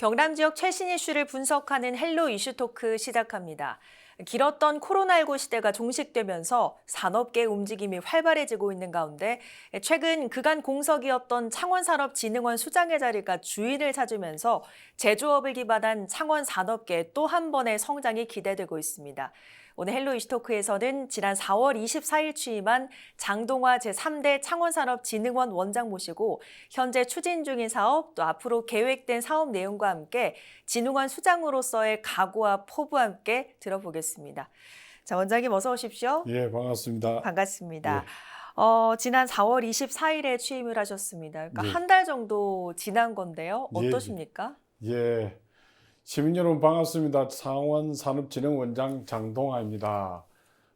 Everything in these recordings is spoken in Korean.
경남 지역 최신 이슈를 분석하는 헬로 이슈 토크 시작합니다. 길었던 코로나19 시대가 종식되면서 산업계 움직임이 활발해지고 있는 가운데 최근 그간 공석이었던 창원산업진흥원 수장의 자리가 주인을 찾으면서 제조업을 기반한 창원 산업계 또 한 번의 성장이 기대되고 있습니다. 오늘 헬로 이슈토크에서는 지난 4월 24일 취임한 장동화 제3대 창원산업진흥원 원장 모시고 현재 추진 중인 사업 또 앞으로 계획된 사업 내용과 함께 진흥원 수장으로서의 각오와 포부와 함께 들어보겠습니다. 자 원장님 어서 오십시오. 예, 반갑습니다. 반갑습니다. 어, 지난 4월 24일에 취임을 하셨습니다. 그러니까 예. 한달 정도 지난 건데요. 예, 예. 어떠십니까? 예, 시민 여러분 반갑습니다. 창원산업진흥원장 장동아입니다.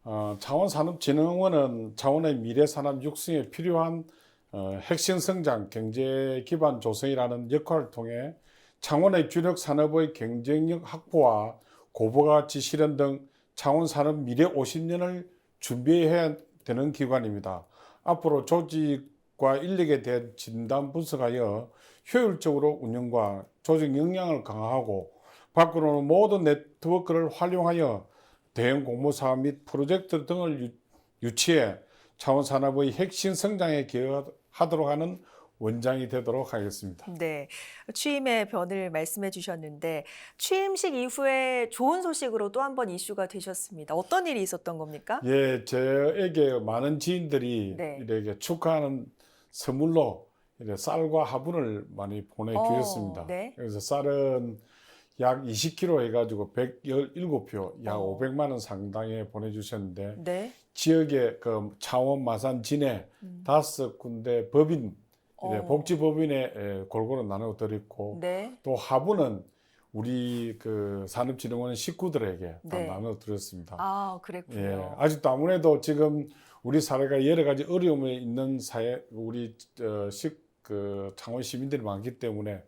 어, 창원산업진흥원은 창원의 미래 산업 육성에 필요한 어, 핵심 성장, 경제 기반 조성이라는 역할을 통해 창원의 주력 산업의 경쟁력 확보와 고부가치 실현 등 창원 산업 미래 50년을 준비해야 되는 기관입니다. 앞으로 조직과 인력에 대한 진단 분석하여 효율적으로 운영과 조직 역량을 강화하고 밖으로는 모든 네트워크를 활용하여 대형 공모 사업 및 프로젝트 등을 유- 유치해 차원 산업의 핵심 성장에 기여하도록 하는 원장이 되도록 하겠습니다. 네, 취임의 변을 말씀해 주셨는데 취임식 이후에 좋은 소식으로 또 한 번 이슈가 되셨습니다. 어떤 일이 있었던 겁니까? 예, 저에게 많은 지인들이 네. 이렇게 축하하는 선물로 이렇게 쌀과 화분을 많이 보내 주셨습니다. 어, 네. 그래서 쌀은 약 20kg 해가지고 117표, 약 어. 500만 원 상당에 보내주셨는데 네. 지역의 그 창원, 마산, 진해 음. 다섯 군데 법인, 어. 복지법인에 에, 골고루 나눠 드렸고 네. 또 화분은 우리 그 산업진흥원 식구들에게 다 네. 나눠 드렸습니다. 아, 그랬군요. 예, 아직도 아무래도 지금 우리 사회가 여러 가지 어려움에 있는 사회, 우리 어, 식, 그 창원 시민들이 많기 때문에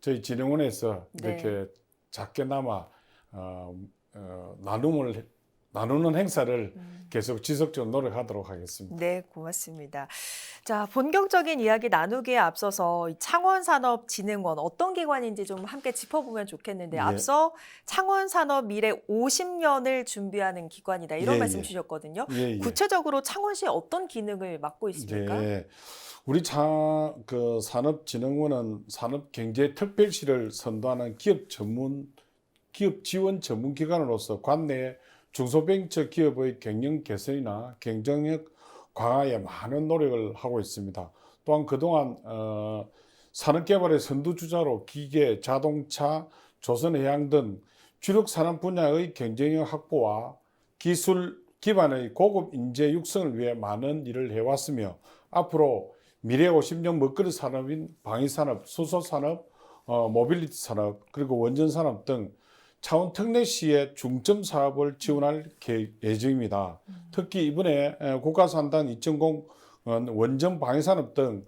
저희 진흥원에서 네. 이렇게 작게나마 어, 어, 나눔을 해- 나누는 행사를 음. 계속 지속적으로 노력하도록 하겠습니다. 네, 고맙습니다. 자, 본격적인 이야기 나누기에 앞서서 이 창원산업진흥원 어떤 기관인지 좀 함께 짚어보면 좋겠는데 예. 앞서 창원산업 미래 50년을 준비하는 기관이다 이런 예, 말씀 예. 주셨거든요. 예, 예. 구체적으로 창원시 어떤 기능을 맡고 있습니까? 예. 우리 차, 그 산업진흥원은 산업경제특별시를 선도하는 기업 전문, 기업 지원 전문 기관으로서 관내 중소벤처 기업의 경영 개선이나 경쟁력 강화에 많은 노력을 하고 있습니다. 또한 그동안 어, 산업개발의 선두주자로 기계, 자동차, 조선해양 등 주력 산업 분야의 경쟁력 확보와 기술 기반의 고급 인재 육성을 위해 많은 일을 해왔으며 앞으로 미래 50년 먹거리 산업인 방위산업, 수소산업, 어, 모빌리티 산업 그리고 원전 산업 등 차원 특례시의 중점 사업을 지원할 예정입니다. 특히 이번에 에, 국가산단 2.0 어, 원전 방위산업 등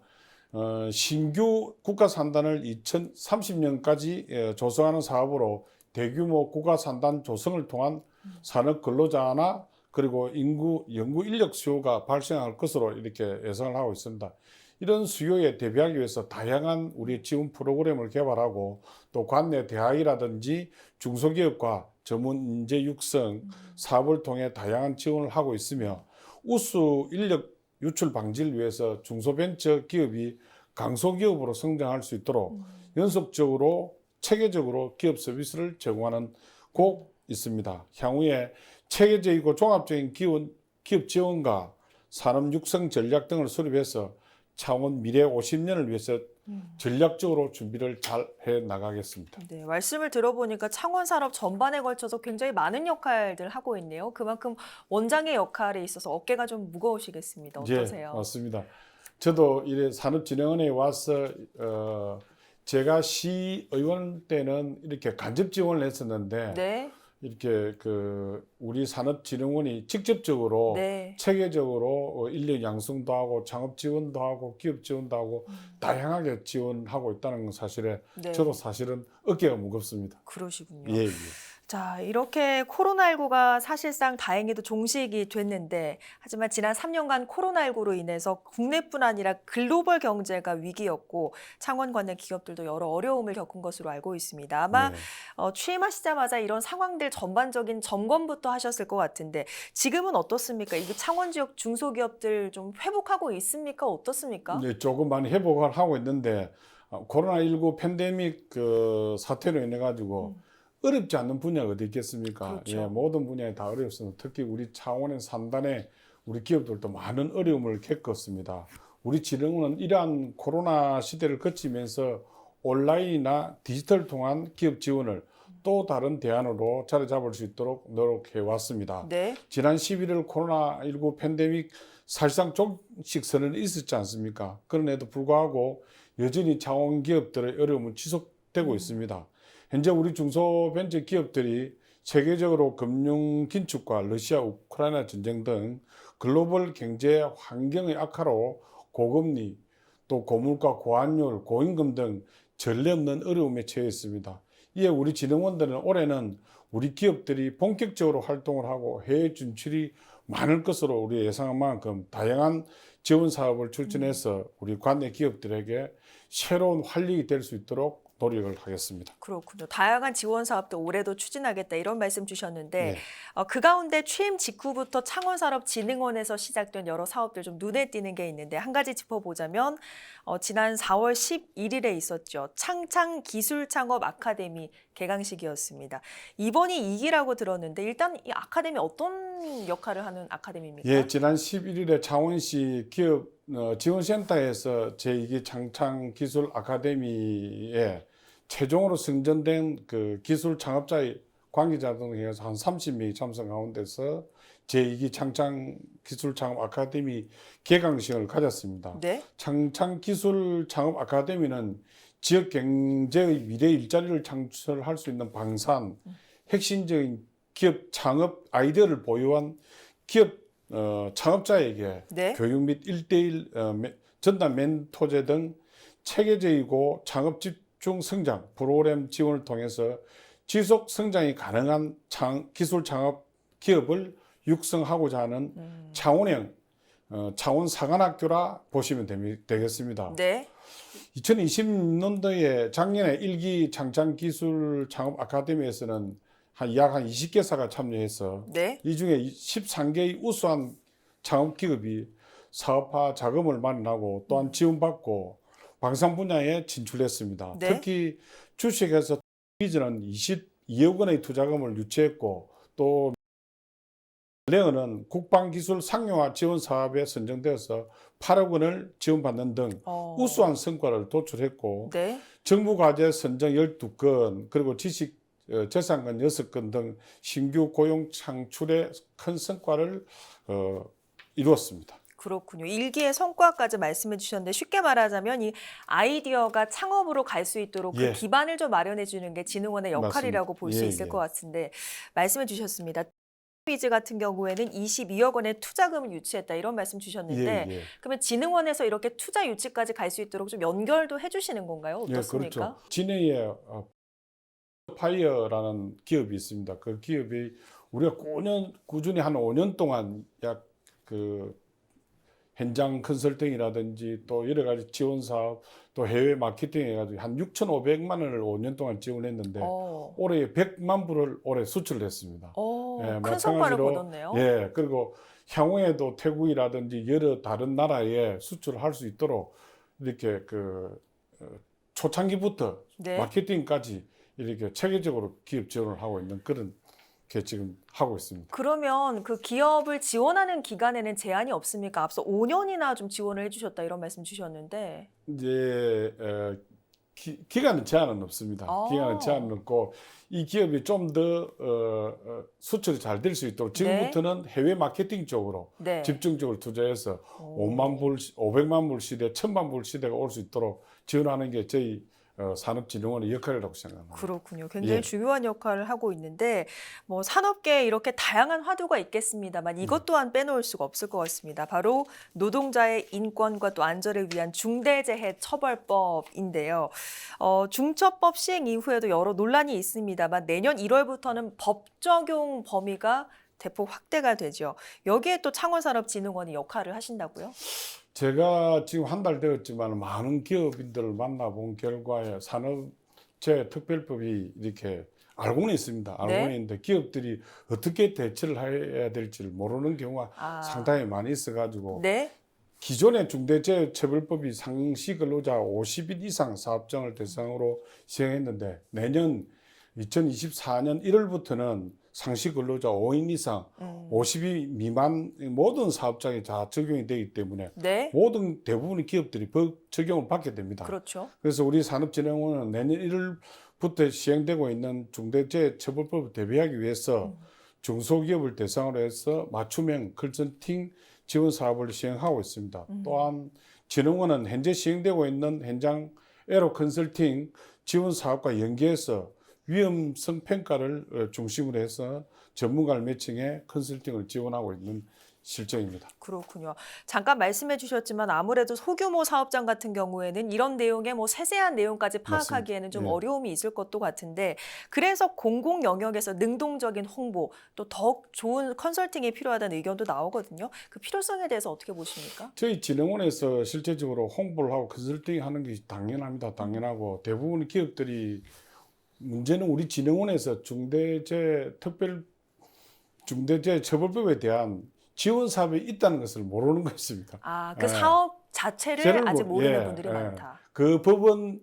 어, 신규 국가산단을 2030년까지 조성하는 사업으로 대규모 국가산단 조성을 통한 산업 근로자나 그리고 인구 연구 인력 수요가 발생할 것으로 이렇게 예상을 하고 있습니다. 이런 수요에 대비하기 위해서 다양한 우리 지원 프로그램을 개발하고 또 관내 대학이라든지 중소기업과 전문 인재 육성 사업을 통해 다양한 지원을 하고 있으며 우수 인력 유출 방지를 위해서 중소벤처 기업이 강소기업으로 성장할 수 있도록 연속적으로 체계적으로 기업 서비스를 제공하는 곳 있습니다. 향후에 체계적이고 종합적인 기원, 기업 지원과 산업 육성 전략 등을 수립해서 창원 미래 50년을 위해서 전략적으로 준비를 잘 해 나가겠습니다. 네, 말씀을 들어보니까 창원 산업 전반에 걸쳐서 굉장히 많은 역할들 하고 있네요. 그만큼 원장의 역할에 있어서 어깨가 좀 무거우시겠습니다. 어떠세요? 예, 맞습니다. 저도 이래 산업진흥원에 와서 어, 제가 시의원 때는 이렇게 간접 지원을 했었는데 네, 이렇게 그 우리 산업진흥원이 직접적으로 네. 체계적으로 어, 인력 양성도 하고 창업 지원도 하고 기업 지원도 하고 다양하게 지원하고 있다는 건 사실에 네. 저도 사실은 어깨가 무겁습니다. 그러시군요. 예, 예. 자, 이렇게 코로나19가 사실상 다행히도 종식이 됐는데, 하지만 지난 3년간 코로나19로 인해서 국내뿐 아니라 글로벌 경제가 위기였고, 창원 관내 기업들도 여러 어려움을 겪은 것으로 알고 있습니다. 아마 네. 어, 취임하시자마자 이런 상황들 전반적인 점검부터 하셨을 것 같은데, 지금은 어떻습니까? 이게 창원 지역 중소기업들 좀 회복하고 있습니까? 어떻습니까? 이제 조금 많이 회복을 하고 있는데 어, 코로나19 팬데믹 그 사태로 인해 가지고 어렵지 않는 분야가 어디 있겠습니까? 음. 그렇죠. 예, 모든 분야에 다 어렵습니다. 특히 우리 창원의 산단에 우리 기업들도 많은 어려움을 겪었습니다. 우리 진흥원은 이러한 코로나 시대를 거치면서 온라인이나 디지털 통한 기업 지원을 또 다른 대안으로 자리 잡을 수 있도록 노력해 왔습니다. 네. 지난 11월 코로나19 팬데믹 사실상 종식 선언이 있었지 않습니까? 그런에도 불구하고 여전히 자원 기업들의 어려움은 지속되고 있습니다. 현재 우리 중소벤처 기업들이 세계적으로 금융 긴축과 러시아 우크라이나 전쟁 등 글로벌 경제 환경의 악화로 고금리, 또 고물가, 고환율, 고임금 등 전례 없는 어려움에 처해 있습니다. 이에 우리 진흥원들은 올해는 우리 기업들이 본격적으로 활동을 하고 해외 진출이 많을 것으로 우리 예상한 만큼 다양한 지원 사업을 추진해서 우리 관내 기업들에게 새로운 활력이 될 수 있도록 노력을 하겠습니다. 그렇군요. 다양한 지원 사업도 올해도 추진하겠다 이런 말씀 주셨는데 네. 어, 그 가운데 취임 직후부터 창원산업진흥원에서 시작된 여러 사업들 좀 눈에 띄는 게 있는데 한 가지 짚어보자면 어, 지난 4월 11일에 있었죠. 창창 기술 창업 아카데미 개강식이었습니다. 이번이 2기라고 들었는데 일단 이 아카데미 어떤 역할을 하는 아카데미입니까? 예, 지난 11일에 창원시 기업 어, 지원센터에서 제2기 창창 기술 아카데미에 최종으로 승전된 그 기술 창업자의 관계자 등 해서 한 30명이 참석 가운데서 제2기 창창 기술 창업 아카데미 개강식을 가졌습니다. 네. 창창 기술 창업 아카데미는 지역 경제의 미래 일자리를 창출할 수 있는 방산, 핵심적인 기업 창업 아이디어를 보유한 기업 어, 창업자에게 네. 교육 및 1대1 어, 멘- 전담 멘토제 등 체계적이고 창업 집중 성장 프로그램 지원을 통해서 지속 성장이 가능한 창- 기술 창업 기업을 육성하고자 하는 음. 창원형 어, 창원 사관학교라 보시면 되미- 되겠습니다. 네. 2020년도에 작년에 일기 창창 기술 창업 아카데미에서는 한 약 한 20개사가 참여해서 네. 이 중에 13개의 우수한 창업 기업이 사업화 자금을 마련하고 또한 지원받고 방산 분야에 진출했습니다. 네. 특히 주식에서 비즈는 22억 원의 투자금을 유치했고 또 레어는 국방기술 상용화 지원 사업에 선정되어서 8억 원을 지원받는 등 어. 우수한 성과를 도출했고 네. 정부 과제 선정 12건 그리고 지식 어, 재산권 6건 등 신규 고용 창출에 큰 성과를 어, 이루었습니다. 그렇군요. 일기의 성과까지 말씀해 주셨는데 쉽게 말하자면 이 아이디어가 창업으로 갈 수 있도록 그 예. 기반을 좀 마련해 주는 게 진흥원의 역할이라고 볼수 예, 있을 예. 것 같은데 말씀해 주셨습니다. 비즈 같은 경우에는 22억 원의 투자금을 유치했다 이런 말씀 주셨는데 예, 예. 그러면 진흥원에서 이렇게 투자 유치까지 갈 수 있도록 좀 연결도 해주시는 건가요? 예, 어떻습니까? 그렇죠. 진해에 어, 파이어라는 기업이 있습니다. 그 기업이 우리가 5년 꾸준히 한 5년 동안 약 그 현장 컨설팅이라든지 또 여러 가지 지원 사업 또 해외 마케팅 해가지고 한 6,500만 원을 5년 동안 지원했는데 어, 올해 100만 불을 올해 수출을 했습니다. 어, 예, 큰 성과를 거뒀네요. 예, 그리고 향후에도 태국이라든지 여러 다른 나라에 수출을 할수 있도록 이렇게 그 어, 초창기부터 네. 마케팅까지 이렇게 체계적으로 기업 지원을 하고 있는 그런 게 지금 하고 있습니다. 그러면 그 기업을 지원하는 기간에는 제한이 없습니까? 앞서 5년이나 좀 지원을 해주셨다 이런 말씀 주셨는데. 이제 어, 기, 기간은 제한은 없습니다. 아. 기간은 제한은 없고 이 기업이 좀 더 어, 어, 수출이 잘 될 수 있도록 지금부터는 해외 마케팅 쪽으로 네. 집중적으로 투자해서 오. 5만 불, 500만 불 시대, 1000만 불 시대가 올 수 있도록 지원하는 게 저희 어, 산업진흥원의 역할이라고 생각합니다. 그렇군요. 굉장히 예. 중요한 역할을 하고 있는데 뭐 산업계에 이렇게 다양한 화두가 있겠습니다만 이것 또한 빼놓을 수가 없을 것 같습니다. 바로 노동자의 인권과 또 안전을 위한 중대재해 처벌법인데요. 어, 중처법 시행 이후에도 여러 논란이 있습니다만 내년 1월부터는 법 적용 범위가 대폭 확대가 되죠. 여기에 또 창원산업진흥원이 역할을 하신다고요? 제가 지금 한 달 되었지만 많은 기업인들을 만나본 결과에 산업재해 특별법이 이렇게 알고는 있습니다. 알고는 네. 있는데 기업들이 어떻게 대처를 해야 될지를 모르는 경우가 아, 상당히 많이 있어가지고 네. 기존의 중대재해처벌법이 상시 근로자 50인 이상 사업장을 대상으로 시행했는데 내년 2024년 1월부터는 상시 근로자 5인 이상 음, 50인 미만 모든 사업장에 다 적용이 되기 때문에 네. 모든 대부분의 기업들이 법 적용을 받게 됩니다. 그렇죠. 그래서 우리 산업진흥원은 내년 1월부터 시행되고 있는 중대재해처벌법을 대비하기 위해서 음. 중소기업을 대상으로 해서 맞춤형 컨설팅 지원 사업을 시행하고 있습니다. 음. 또한 진흥원은 현재 시행되고 있는 현장 에로 컨설팅 지원 사업과 연계해서 위험성 평가를 어, 중심으로 해서 전문가를 매칭해 컨설팅을 지원하고 있는 실정입니다. 그렇군요. 잠깐 말씀해 주셨지만 아무래도 소규모 사업장 같은 경우에는 이런 내용의 뭐 세세한 내용까지 파악하기에는 좀 예. 어려움이 있을 것도 같은데 그래서 공공 영역에서 능동적인 홍보 또 더욱 좋은 컨설팅이 필요하다는 의견도 나오거든요. 그 필요성에 대해서 어떻게 보십니까? 저희 진흥원에서 실제적으로 홍보를 하고 컨설팅 하는 게 당연합니다. 당연하고 대부분 기업들이 문제는 우리 진흥원에서 중대재해 특별 중대재해 처벌법에 대한 지원 사업이 있다는 것을 모르는 것입니다. 아, 그 예. 사업 자체를 아직 모- 모르는 예, 분들이 예. 많다. 그 법은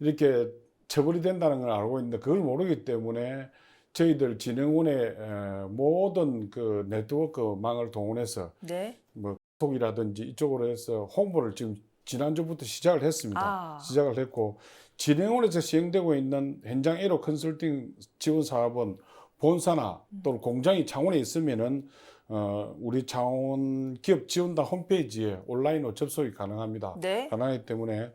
이렇게 처벌이 된다는 걸 알고 있는데 그걸 모르기 때문에 저희들 진흥원의 에, 모든 그 네트워크망을 동원해서 네. 뭐 톡이라든지 이쪽으로 해서 홍보를 지금 지난주부터 시작을 했습니다. 아. 시작을 했고 진행원에서 시행되고 있는 현장 에로 컨설팅 지원 사업은 본사나 음. 또는 공장이 창원에 있으면은 어, 우리 창원 기업 지원단 홈페이지에 온라인으로 접속이 가능합니다. 네. 가능하기 때문에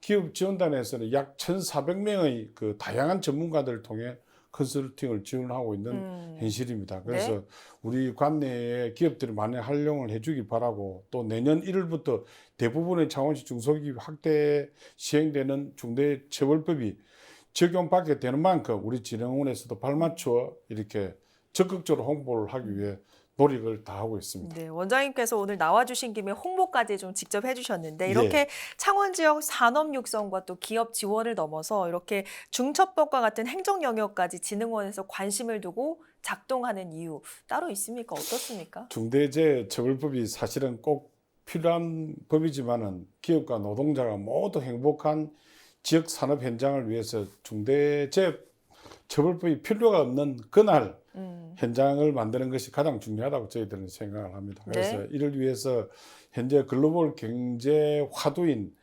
기업 지원단에서는 약 1,400명의 그 다양한 전문가들을 통해 컨설팅을 지원하고 있는 음. 현실입니다. 그래서 네. 우리 관내에 기업들이 많이 활용을 해주기 바라고 또 내년 1월부터 대부분의 창원시 중소기업 확대 시행되는 중대처벌법이 적용받게 되는 만큼 우리 진흥원에서도 발맞추어 이렇게 적극적으로 홍보를 하기 위해 노력을 다 하고 있습니다. 네, 원장님께서 오늘 나와주신 김에 홍보까지 좀 직접 해주셨는데 예. 이렇게 창원 지역 산업 육성과 또 기업 지원을 넘어서 이렇게 중첩법과 같은 행정 영역까지 진흥원에서 관심을 두고 작동하는 이유 따로 있습니까? 어떻습니까? 중대재해처벌법이 사실은 꼭 필요한 법이지만은 기업과 노동자가 모두 행복한 지역 산업 현장을 위해서 중대재해처벌법이 필요가 없는 그날 음, 현장을 만드는 것이 가장 중요하다고 저희들은 생각을 합니다. 그래서 네. 이를 위해서 현재 글로벌 경제 화두인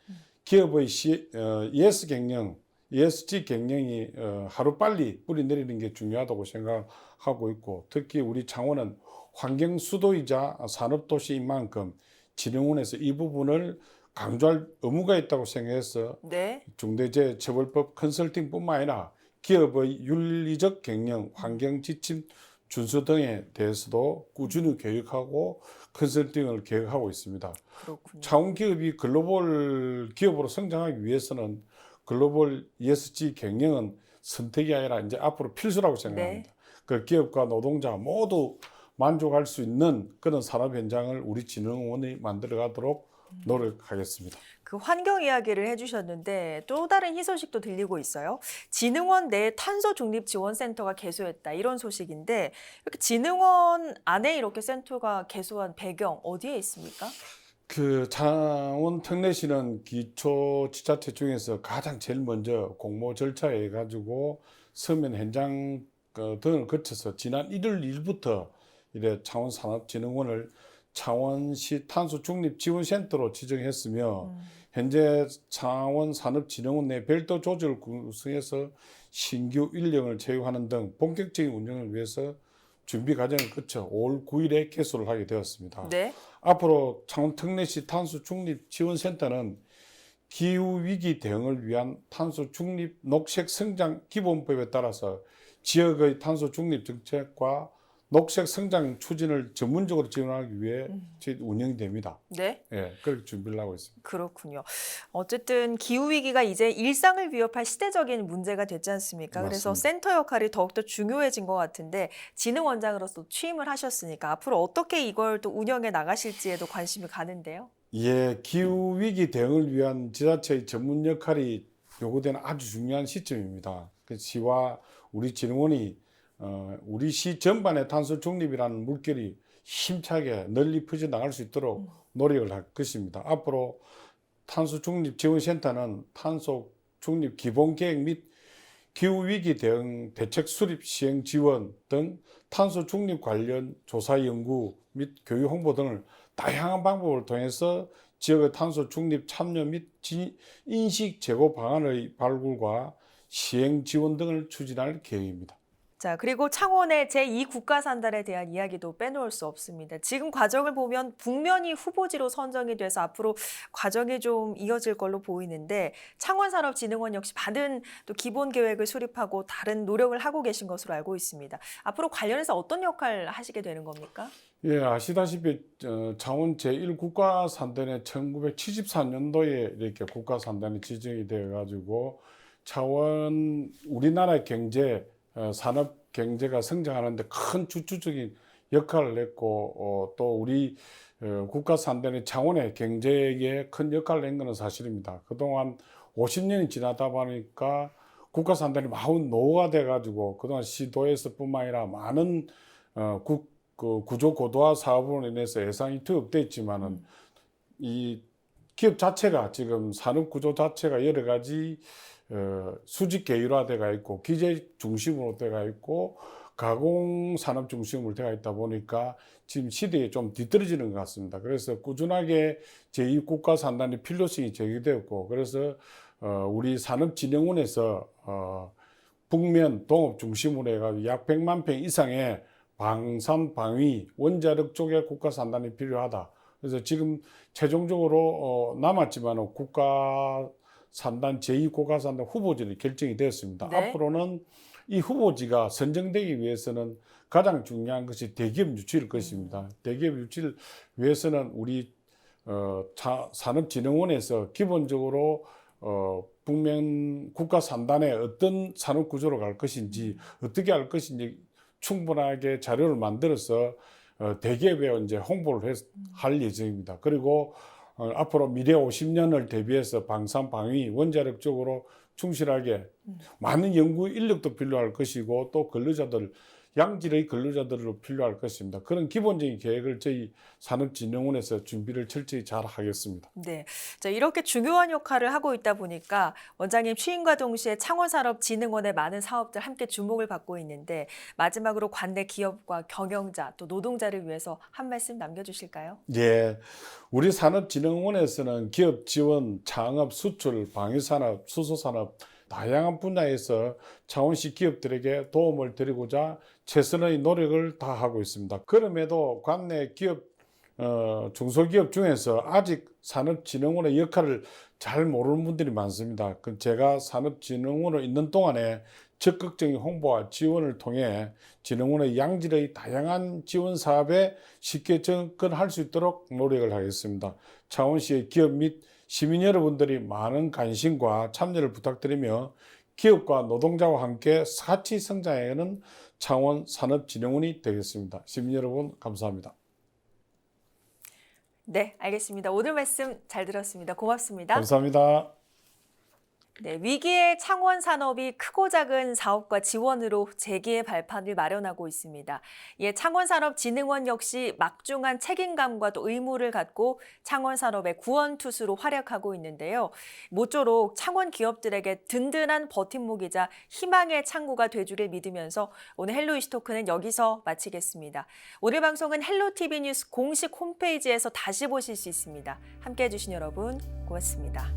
기업의 시, 어, ES 경영, ESG 경영이 어, 하루 빨리 뿌리 내리는 게 중요하다고 생각하고 있고 특히 우리 창원은 환경 수도이자 산업 도시인 만큼 진흥원에서 이 부분을 강조할 의무가 있다고 생각해서 네, 중대재해처벌법 컨설팅뿐만 아니라 기업의 윤리적 경영, 환경 지침 준수 등에 대해서도 꾸준히 교육하고 컨설팅을 계획하고 있습니다. 그렇군요. 차원 기업이 글로벌 기업으로 성장하기 위해서는 글로벌 ESG 경영은 선택이 아니라 이제 앞으로 필수라고 생각합니다. 그 기업과 노동자 모두 만족할 수 있는 그런 산업 현장을 우리 진흥원이 만들어 가도록 노력하겠습니다. 그 환경 이야기를 해주셨는데 또 다른 희소식도 들리고 있어요. 진흥원 내 탄소 중립 지원 센터가 개소했다 이런 소식인데 이렇게 진흥원 안에 이렇게 센터가 개소한 배경 어디에 있습니까? 그 창원 특례시는 기초 지자체 중에서 가장 제일 먼저 공모 절차에 가지고 서면 현장 그 등을 거쳐서 지난 1월 1일부터 이래 창원 산업진흥원을 창원시 탄소 중립 지원센터로 지정했으며 음. 현재 창원 산업진흥원 내 별도 조직을 구성해서 신규 인력을 채용하는 등 본격적인 운영을 위해서 준비 과정을 거쳐 5월 9일에 개소를 하게 되었습니다. 네. 앞으로 창원 특례시 탄소 중립 지원센터는 기후 위기 대응을 위한 탄소 중립 녹색 성장 기본법에 따라서 지역의 탄소 중립 정책과 녹색 성장 추진을 전문적으로 지원하기 위해 저희 운영이 됩니다. 네. 예, 그렇게 준비를 하고 있습니다. 그렇군요. 어쨌든 기후 위기가 이제 일상을 위협할 시대적인 문제가 됐지 않습니까? 그래서 맞습니다. 센터 역할이 더욱더 중요해진 것 같은데 진흥 원장으로서 취임을 하셨으니까 앞으로 어떻게 이걸 또 운영해 나가실지에도 관심이 가는데요. 예, 기후 위기 대응을 위한 지자체의 전문 역할이 요구되는 아주 중요한 시점입니다. 그 시와 우리 진흥원이 어, 우리 시 전반의 탄소 중립이라는 물결이 힘차게 널리 퍼져 나갈 수 있도록 노력을 할 것입니다. 앞으로 탄소 중립 지원센터는 탄소 중립 기본 계획 및 기후 위기 대응 대책 수립 시행 지원 등 탄소 중립 관련 조사 연구 및 교육 홍보 등을 다양한 방법을 통해서 지역의 탄소 중립 참여 및 지- 인식 제고 방안의 발굴과 시행 지원 등을 추진할 계획입니다. 자, 그리고 창원의 제2국가산단에 대한 이야기도 빼놓을 수 없습니다. 지금 과정을 보면 북면이 후보지로 선정이 돼서 앞으로 과정이 좀 이어질 걸로 보이는데 창원산업진흥원 역시 받은 또 기본 계획을 수립하고 다른 노력을 하고 계신 것으로 알고 있습니다. 앞으로 관련해서 어떤 역할을 하시게 되는 겁니까? 예, 아시다시피 어, 창원 제1국가산단에 1974년도에 이렇게 국가산단이 지정이 되어 가지고 창원 우리나라 경제 어, 산업 경제가 성장하는데 큰 주축적인 역할을 했고 어, 또 우리 어, 국가 산단이 창원의 경제에 큰 역할을 한 것은 사실입니다. 그동안 50년이 지나다 보니까 국가 산단이 마흔 노후가 돼 가지고 그동안 시도에서뿐만 아니라 많은 어, 국, 그 구조 고도화 사업으로 인해서 예산이 투입됐지만은 이 기업 자체가 지금 산업 구조 자체가 여러 가지 어, 수직 계율화돼가 있고 기재 중심으로 돼가 있고 가공 산업 중심으로 돼가 있다 보니까 지금 시대에 좀 뒤떨어지는 것 같습니다. 그래서 꾸준하게 제2 국가 산단의 필요성이 제기되었고 그래서 어, 우리 산업진흥원에서 어, 북면 동업 중심으로 해가지고 약 100만 평 이상의 방산 방위 원자력 쪽의 국가 산단이 필요하다. 그래서 지금 최종적으로 어, 남았지만 국가 산단 제2 국가 산단 후보지는 결정이 되었습니다. 네. 앞으로는 이 후보지가 선정되기 위해서는 가장 중요한 것이 대기업 유치일 것입니다. 대기업 유치를 위해서는 우리 어, 자, 산업진흥원에서 기본적으로 어, 북면 국가 산단에 어떤 산업 구조로 갈 것인지 어떻게 할 것인지 충분하게 자료를 만들어서 어, 대기업에 이제 홍보를 했- 할 예정입니다. 그리고 어, 앞으로 미래 50년을 대비해서 방산 방위 원자력 쪽으로 충실하게 많은 연구 인력도 필요할 것이고 또 근로자들 양질의 근로자들로 필요할 것입니다. 그런 기본적인 계획을 저희 산업진흥원에서 준비를 철저히 잘 하겠습니다. 네. 자, 이렇게 중요한 역할을 하고 있다 보니까 원장님 취임과 동시에 창원산업진흥원의 많은 사업들 함께 주목을 받고 있는데 마지막으로 관내 기업과 경영자 또 노동자를 위해서 한 말씀 남겨주실까요? 예, 우리 산업진흥원에서는 기업 지원, 창업, 수출, 방위산업, 수소산업 다양한 분야에서 창원시 기업들에게 도움을 드리고자 최선의 노력을 다하고 있습니다. 그럼에도 관내 기업, 어, 중소기업 중에서 아직 산업진흥원의 역할을 잘 모르는 분들이 많습니다. 그 제가 산업진흥원에 있는 동안에 적극적인 홍보와 지원을 통해 진흥원의 양질의 다양한 지원 사업에 쉽게 접근할 수 있도록 노력을 하겠습니다. 창원시의 기업 및 시민 여러분들이 많은 관심과 참여를 부탁드리며 기업과 노동자와 함께 같이 성장하는 창원 산업진흥원이 되겠습니다. 시민 여러분 감사합니다. 네, 알겠습니다. 오늘 말씀 잘 들었습니다. 고맙습니다. 감사합니다. 네, 위기의 창원 산업이 크고 작은 사업과 지원으로 재기의 발판을 마련하고 있습니다. 이에 창원산업진흥원 역시 막중한 책임감과 또 의무를 갖고 창원 산업의 구원 투수로 활약하고 있는데요. 모쪼록 창원 기업들에게 든든한 버팀목이자 희망의 창구가 되주를 믿으면서 오늘 헬로 이슈토크는 여기서 마치겠습니다. 오늘 방송은 헬로 TV 뉴스 공식 홈페이지에서 다시 보실 수 있습니다. 함께해 주신 여러분 고맙습니다.